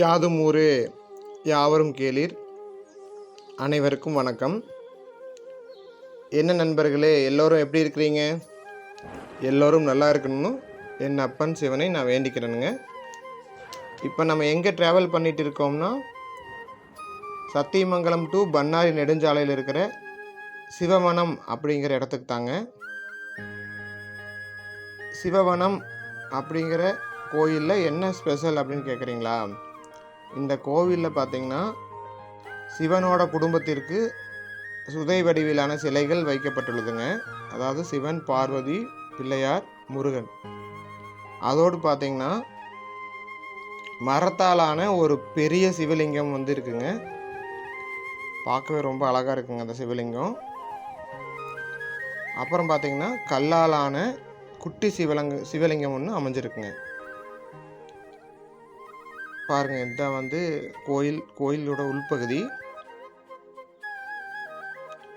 யாதும் ஊரே யாவரும் கேளீர். அனைவருக்கும் வணக்கம். என்ன நண்பர்களே எல்லோரும் எப்படி இருக்கிறீங்க? எல்லோரும் நல்லா இருக்கணும்னு என் அப்பன் சிவனை நான் வேண்டிக்கிறேனுங்க. இப்போ நம்ம எங்கே ட்ராவல் பண்ணிட்டு இருக்கோம்னா சத்தியமங்கலம் டு பண்ணாரி நெடுஞ்சாலையில் இருக்கிற சிவவனம் அப்படிங்கிற இடத்துக்கு தாங்க. சிவவனம் அப்படிங்கிற கோயிலில் என்ன ஸ்பெஷல் அப்படின்னு கேட்குறீங்களா? இந்த கோவிலில் பார்த்திங்கன்னா சிவனோட குடும்பத்திற்கு சுதை வடிவிலான சிலைகள் வைக்கப்பட்டுள்ளதுங்க. அதாவது சிவன் பார்வதி பிள்ளையார் முருகன். அதோடு பார்த்தீங்கன்னா மரத்தாலான ஒரு பெரிய சிவலிங்கம் வந்து இருக்குங்க. பார்க்கவே ரொம்ப அழகாக இருக்குங்க அந்த சிவலிங்கம். அப்புறம் பார்த்தீங்கன்னா கல்லாலான குட்டி சிவலங்க சிவலிங்கம் ஒன்று அமைஞ்சிருக்குங்க. பாருங்க இதுதான் வந்து கோயில் கோயிலோட உள்பகுதி.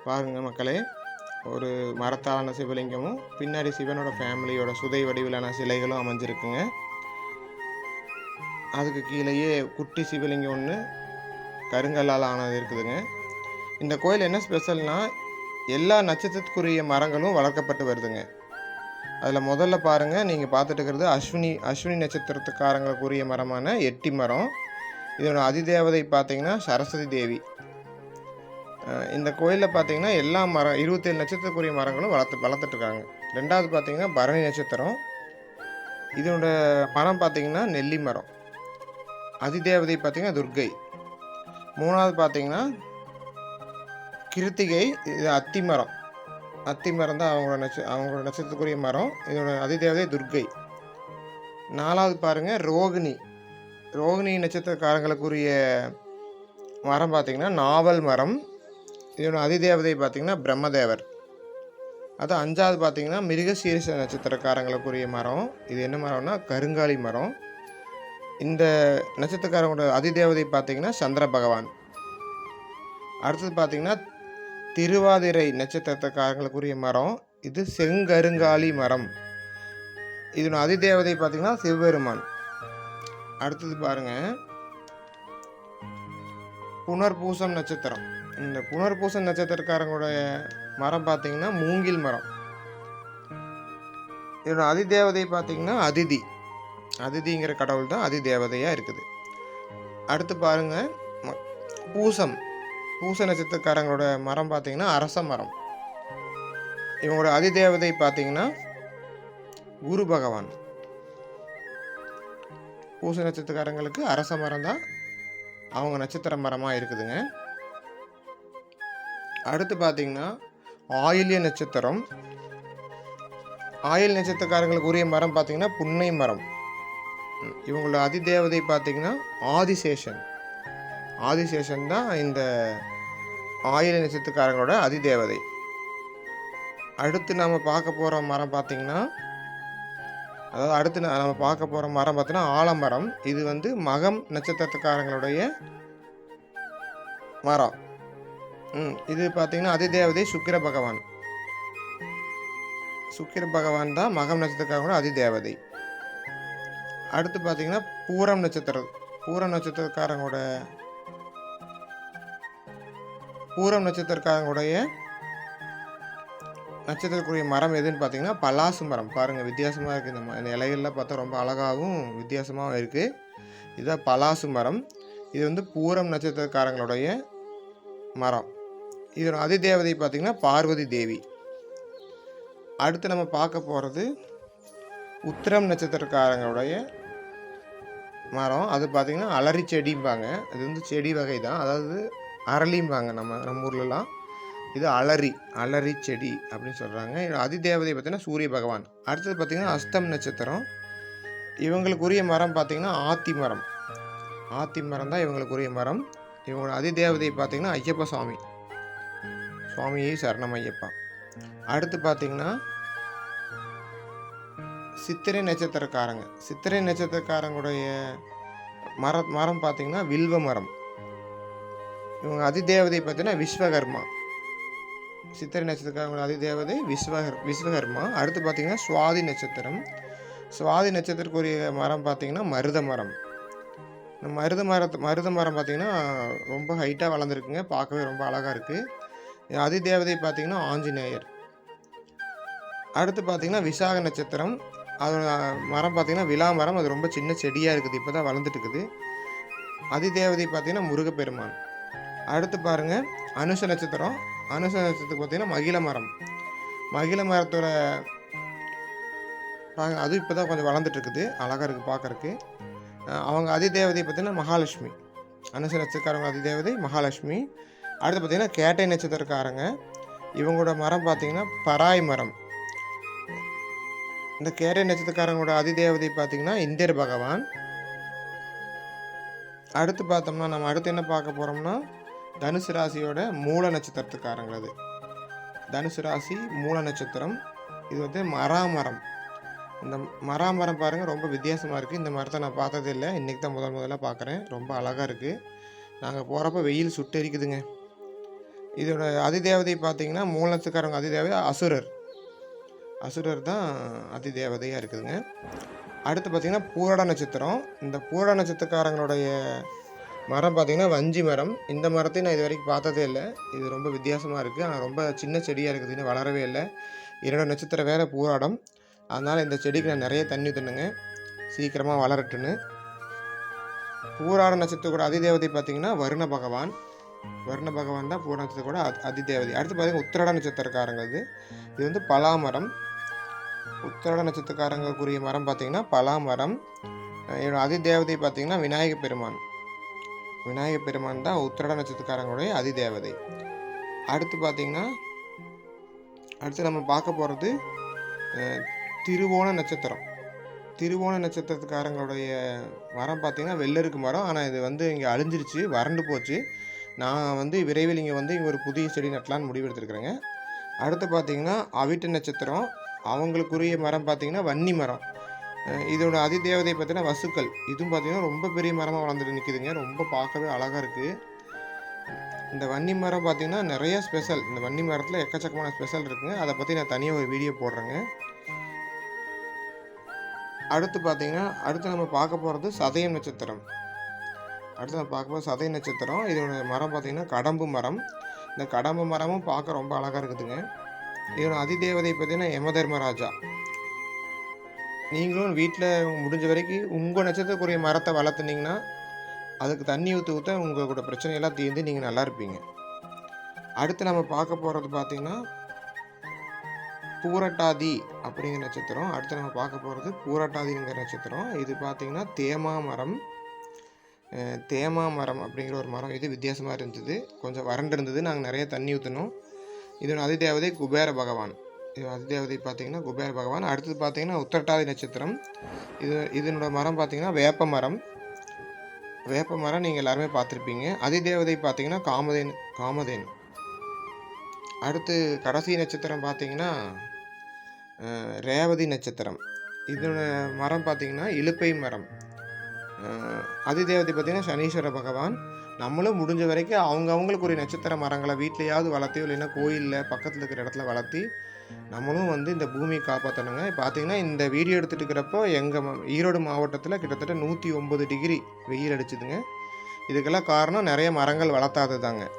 பாருங்கள் மக்களே ஒரு மரத்தாலான சிவலிங்கமும் பின்னாடி சிவனோட ஃபேமிலியோட சுதை வடிவிலான சிலைகளும் அமைஞ்சிருக்குங்க. அதுக்கு கீழேயே குட்டி சிவலிங்கம் ஒன்று கருங்கல்லால் ஆனது இருக்குதுங்க. இந்த கோயில் என்ன ஸ்பெஷல்னால் எல்லா நட்சத்திரத்துக்குரிய மரங்களும் வளர்க்கப்பட்டு வருதுங்க. அதில் முதல்ல பாருங்கள் நீங்கள் பார்த்துட்டு இருக்கிறது அஸ்வினி அஸ்வினி நட்சத்திரத்துக்காரங்களுக்குரிய மரமான எட்டி மரம். இதோட அதிதேவதை பார்த்தீங்கன்னா சரஸ்வதி தேவி. இந்த கோயிலில் பார்த்தீங்கன்னா எல்லா மரம் இருபத்தேழு நட்சத்திரக்குரிய மரங்களும் வளர்த்து வளர்த்துட்ருக்காங்க ரெண்டாவது பார்த்தீங்கன்னா பரணி நட்சத்திரம். இதோட மரம் பார்த்தீங்கன்னா நெல்லி மரம். அதிதேவதை பார்த்திங்கன்னா துர்க்கை. மூணாவது பார்த்தீங்கன்னா கிருத்திகை இது அத்தி மரம். அத்தி மரம் தான் அவங்களோட நட்ச அவங்களோட நட்சத்திரத்துக்குரிய மரம் இதோட அதிதேவதை துர்க்கை. நாலாவது பாருங்கள் ரோகிணி. ரோகிணி நட்சத்திரக்காரங்களுக்குரிய மரம் பார்த்திங்கன்னா நாவல் மரம். இதோட அதிதேவதை பார்த்திங்கன்னா பிரம்மதேவர். அது அஞ்சாவது பார்த்திங்கன்னா மிருகசீரிச நட்சத்திரக்காரங்களுக்குரிய மரம். இது என்ன மரம்னா கருங்காலி மரம். இந்த நட்சத்திரக்காரங்களோட அதிதேவதை பார்த்திங்கன்னா சந்திர பகவான். அடுத்தது பார்த்திங்கன்னா திருவாதிரை நட்சத்திரத்துக்காரங்களுக்குரிய மரம் இது செங்கருங்காலி மரம். இதனோட அதிதேவதை பார்த்திங்கன்னா சிவபெருமான். அடுத்தது பாருங்க. புனர்பூசம் நட்சத்திரம். இந்த புனர்பூசம் நட்சத்திரக்காரங்களுடைய மரம் பார்த்தீங்கன்னா மூங்கில் மரம். இதோட அதிதேவதை பார்த்தீங்கன்னா அதிதி. அதிதிங்கிற கடவுள் தான் அதிதேவதையாக இருக்குது. அடுத்து பாருங்க. பூசம். பூச நட்சத்திரக்காரங்களோட மரம் பார்த்தீங்கன்னா அரச மரம். இவங்களோட அதிதேவதை பார்த்தீங்கன்னா குரு பகவான். பூச நட்சத்திரக்காரங்களுக்கு அரச மரம் தான். அவங்க நட்சத்திர மரமாக இருக்குதுங்க. அடுத்து பார்த்தீங்கன்னா ஆயில்ய நட்சத்திரம். ஆயில் நட்சத்திரக்காரங்களுக்கு உரிய மரம் பார்த்தீங்கன்னா புன்னை மரம். இவங்களோட அதிதேவதை பார்த்தீங்கன்னா ஆதிசேஷன். ஆதிசேஷன் தான் இந்த ஆயிர நட்சத்திரக்காரங்களோட அதிதேவதை. அடுத்து நம்ம பார்க்க போகிற மரம் பார்த்திங்கன்னா அதாவது அடுத்து நம்ம பார்க்க போகிற மரம் பார்த்தீங்கன்னா ஆலமரம். இது வந்து மகம் நட்சத்திரத்துக்காரங்களுடைய மரம். ம் இது பார்த்திங்கன்னா அதிதேவதை சுக்கிர பகவான். சுக்கிர பகவான் தான் மகம் நட்சத்திரக்காரங்களோட அதிதேவதை. அடுத்து பார்த்திங்கன்னா பூரம் நட்சத்திரம் பூரம் நட்சத்திரக்காரங்களோட பூரம் நட்சத்திரக்காரங்களுடைய நட்சத்திரக்குரிய மரம் எதுன்னு பார்த்தீங்கன்னா பலாசு மரம். பாருங்கள் வித்தியாசமாக இருக்குது இந்த ம- இந்த இலைகள்லாம் பார்த்தா ரொம்ப அழகாகவும் வித்தியாசமாகவும் இருக்குது இதுதான் பலாசு மரம். இது வந்து பூரம் நட்சத்திரக்காரங்களுடைய மரம். இதோட அதிதேவதை பார்த்திங்கன்னா பார்வதி தேவி. அடுத்து நம்ம பார்க்க போகிறது உத்திரம் நட்சத்திரக்காரங்களுடைய மரம். அது பார்த்திங்கன்னா அலரி செடிம்பாங்க. அது வந்து செடி வகை தான் அதாவது அரளிம்பாங்க நம்ம நம்ம ஊர்லலாம். இது அலரி அலரி செடி அப்படின்னு சொல்கிறாங்க அதிதேவதை பார்த்தீங்கன்னா சூரிய பகவான். அடுத்தது பார்த்திங்கன்னா அஸ்தம் நட்சத்திரம். இவங்களுக்குரிய மரம் பார்த்திங்கன்னா ஆத்தி மரம். ஆத்தி மரம் தான் இவங்களுக்குரிய மரம். இவங்களோட அதிதேவதை பார்த்திங்கன்னா ஐயப்ப சுவாமி. சுவாமியே சரணம் ஐயப்பா. அடுத்து பார்த்திங்கன்னா சித்திரை நட்சத்திரக்காரங்க. சித்திரை நட்சத்திரக்காரங்களுடைய மர மரம் பார்த்திங்கன்னா வில்வ மரம். இவங்க அதிதேவதை பார்த்தீங்கன்னா விஸ்வகர்மா. சித்திரை நட்சத்திரக்காரங்களோட அதிதேவதை விஸ்வகர் விஸ்வகர்மா. அடுத்து பார்த்தீங்கன்னா சுவாதி நட்சத்திரம். சுவாதி நட்சத்திரக்குரிய மரம் பார்த்தீங்கன்னா மருத மரம். இந்த மருத மரத்து மருத மரம் பார்த்திங்கன்னா ரொம்ப ஹைட்டாக வளர்ந்துருக்குங்க. பார்க்கவே ரொம்ப அழகாக இருக்குது அதிதேவதை பார்த்திங்கன்னா ஆஞ்சநேயர். அடுத்து பார்த்திங்கன்னா விசாக நட்சத்திரம். அதோட மரம் பார்த்திங்கன்னா விழா மரம். அது ரொம்ப சின்ன செடியாக இருக்குது. இப்போ தான் வளர்ந்துட்டு இருக்குது. அதிதேவதை பார்த்திங்கன்னா முருகப்பெருமான். அடுத்து பாருங்கள் அனுஷ நட்சத்திரம். அனுஷ நட்சத்திரத்துக்கு பார்த்திங்கன்னா மகிழ மரம். மகிழ மரத்தோட பாருங்க அது இப்போ தான் கொஞ்சம் வளர்ந்துட்டு இருக்குது. அழகாக இருக்குது பார்க்கறக்கு அவங்க அதி தேவதை பார்த்திங்கன்னா மகாலட்சுமி. அனுச நட்சத்திரக்காரங்க அதி தேவதை மகாலட்சுமி. அடுத்து பார்த்திங்கன்னா கேட்டை நட்சத்திரக்காரங்க. இவங்களோட மரம் பார்த்திங்கன்னா பராய் மரம். இந்த கேட்டை நட்சத்திரக்காரங்களோட அதி தேவதை பார்த்திங்கன்னா இந்தியர் பகவான். அடுத்து பார்த்தோம்னா நம்ம அடுத்து என்ன பார்க்க போகிறோம்னா தனுசு ராசியோட மூல நட்சத்திரத்துக்காரங்களது தனுசு ராசி மூல நட்சத்திரம் இது வந்து மராமரம். இந்த மராமரம் பாருங்கள் ரொம்ப வித்தியாசமாக இருக்குது இந்த மரத்தை நான் பார்த்ததே இல்லை இன்றைக்கி தான் முதல் முதல்ல பார்க்குறேன் ரொம்ப அழகாக இருக்குது நாங்கள் போகிறப்ப வெயில் சுட்டெரிக்குதுங்க. இதோட அதிதேவதை பார்த்தீங்கன்னா மூல நட்சத்திரக்காரங்க அதிதேவதை அசுரர். அசுரர் தான் அதிதேவதையாக இருக்குதுங்க. அடுத்து பார்த்திங்கன்னா பூரட நட்சத்திரம். இந்த பூரட நட்சத்திரக்காரங்களுடைய மரம் பார்த்திங்கன்னா வஞ்சி மரம். இந்த மரத்தையும் நான் இது வரைக்கும் பார்த்ததே இல்லை. இது ரொம்ப வித்தியாசமாக இருக்குது ஆனால் ரொம்ப சின்ன செடியாக இருக்குது. இன்னும் வளரவே இல்லை. இரண்டு நட்சத்திரம் வேறு பூராடம். அதனால் இந்த செடிக்கு நான் நிறைய தண்ணி ஊற்றணுங்க சீக்கிரமாக வளரட்டுன்னு பூராட நட்சத்திரத்தோட அதிதேவதை பார்த்திங்கன்னா வருண பகவான். வருண பகவான் தான் பூர நட்சத்திரத்தோட அதி அதிதேவதை. அடுத்து பார்த்திங்கன்னா உத்திராட நட்சத்திரக்காரங்க இது. இது வந்து பலாமரம். உத்திரட நட்சத்திரக்காரங்களுக்குரிய மரம் பார்த்திங்கன்னா பலாமரம். என்னோட அதிதேவதை பார்த்திங்கன்னா விநாயக பெருமான். விநாயக பெருமான் தான் உத்திரட நட்சத்திரக்காரங்களுடைய அதிதேவதை. அடுத்து பார்த்திங்கன்னா அடுத்து நம்ம பார்க்க போகிறது திருவோண நட்சத்திரம். திருவோண நட்சத்திரத்துக்காரங்களுடைய மரம் பார்த்திங்கன்னா வெள்ளருக்கு மரம். ஆனால் இது வந்து இங்கே அழிஞ்சிருச்சு வறண்டு போச்சு. நான் வந்து விரைவில் இங்கே வந்து இங்கே ஒரு புதிய செடி நட்டலான்னு முடிவெடுத்துருக்குறேங்க. அடுத்து பார்த்திங்கன்னா அவிட்ட நட்சத்திரம். அவங்களுக்குரிய மரம் பார்த்திங்கன்னா வன்னி மரம். இதோட அதிதேவதை பார்த்தீங்கன்னா வசுக்கள். இதுவும் பார்த்திங்கன்னா ரொம்ப பெரிய மரமாக வளர்ந்துட்டு நிற்கிதுங்க ரொம்ப பார்க்கவே அழகாக இருக்குது இந்த வன்னி மரம் பார்த்திங்கன்னா நிறைய ஸ்பெஷல் இந்த வன்னி மரத்தில் எக்கச்சக்கமான ஸ்பெஷல் இருக்குங்க. அதை பற்றி நான் தனியாக ஒரு வீடியோ போடுறேங்க. அடுத்து பார்த்தீங்கன்னா அடுத்து நம்ம பார்க்க போகிறது சதயம் நட்சத்திரம். அடுத்து நம்ம பார்க்க போகிறது சதய நட்சத்திரம். இதோட மரம் பார்த்திங்கன்னா கடம்பு மரம். இந்த கடம்பு மரமும் பார்க்க ரொம்ப அழகாக இருக்குதுங்க. இதோட அதிதேவதை பார்த்தீங்கன்னா யமதர்மராஜா நீங்களும் வீட்டில் முடிஞ்ச வரைக்கும் உங்கள் நட்சத்திரக்குரிய மரத்தை வளர்த்துனீங்கன்னா அதுக்கு தண்ணி ஊற்ற ஊற்ற உங்களோட பிரச்சனையெல்லாம் தீர்ந்து நீங்கள் நல்லா இருப்பீங்க. அடுத்து நம்ம பார்க்க போகிறது பார்த்தீங்கன்னா பூரட்டாதி அப்படிங்கிற நட்சத்திரம். அடுத்து நம்ம பார்க்க போகிறது பூரட்டாதிங்கிற நட்சத்திரம். இது பார்த்திங்கன்னா தேமா மரம். தேமா மரம் அப்படிங்கிற ஒரு மரம். இது வித்தியாசமாக இருந்தது. கொஞ்சம் வறண்டு இருந்தது. நாங்கள் நிறைய தண்ணி ஊற்றினோம் இதோட அதிதேவதை குபேர பகவான். அதிதேவதை பார்த்தீங்கன்னா குபேர பகவான். அடுத்தது பார்த்தீங்கன்னா உத்தரட்டாதி நட்சத்திரம். இது இதனோட மரம் பார்த்தீங்கன்னா வேப்ப மரம். வேப்ப மரம் நீங்கள் எல்லாருமே பார்த்துருப்பீங்க. அதிதேவதை பார்த்தீங்கன்னா காமதேன் காமதேன். அடுத்து கடைசி நட்சத்திரம் பார்த்தீங்கன்னா ரேவதி நட்சத்திரம். இதோட மரம் பார்த்தீங்கன்னா இலுப்பை மரம். அதிதேவதை பார்த்தீங்கன்னா சனீஸ்வர பகவான். நம்மளும் முடிஞ்ச வரைக்கும் அவங்க அவங்களுக்குரிய ஒரு நட்சத்திர மரங்களை வீட்லையாவது வளர்த்தியோ இல்லைன்னா கோயிலில் பக்கத்தில் இருக்கிற இடத்துல வளர்த்தி நம்மளும் வந்து இந்த பூமியை காப்பாற்றணுங்க பார்த்தீங்கன்னா இந்த வீடியோ எடுத்துகிட்டு இருக்கிறப்போ எங்கள் ஈரோடு மாவட்டத்தில் கிட்டத்தட்ட நூற்றி ஒம்பது டிகிரி வெயில் அடிச்சுதுங்க. இதுக்கெல்லாம் காரணம் நிறைய மரங்கள் வளர்த்தாதது தாங்க